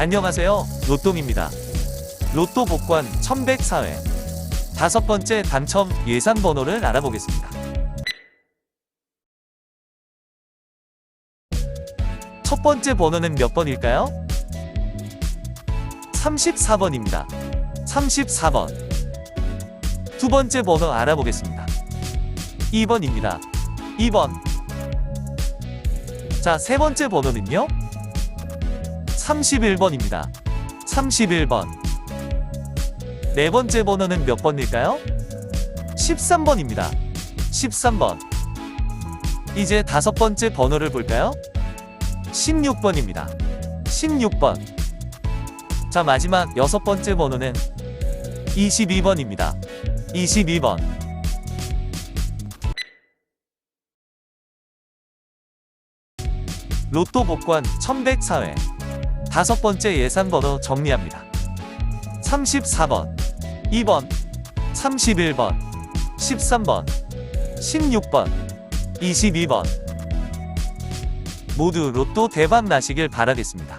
안녕하세요. 로똥입니다. 로또 복권 1104회. 다섯 번째 당첨 예상 번호를 알아보겠습니다. 첫 번째 번호는 몇 번일까요? 34번입니다. 34번. 두 번째 번호 알아보겠습니다. 2번입니다. 2번. 자, 세 번째 번호는요? 31번입니다. 31번. 네 번째 번호는 몇 번일까요? 13번입니다. 13번. 이제 다섯 번째 번호를 볼까요? 16번입니다. 16번. 자, 마지막 여섯 번째 번호는 22번입니다. 22번. 로또 복권 1104회. 다섯 번째 예상 번호 정리합니다. 34번, 2번, 31번, 13번, 16번, 22번. 모두 로또 대박 나시길 바라겠습니다.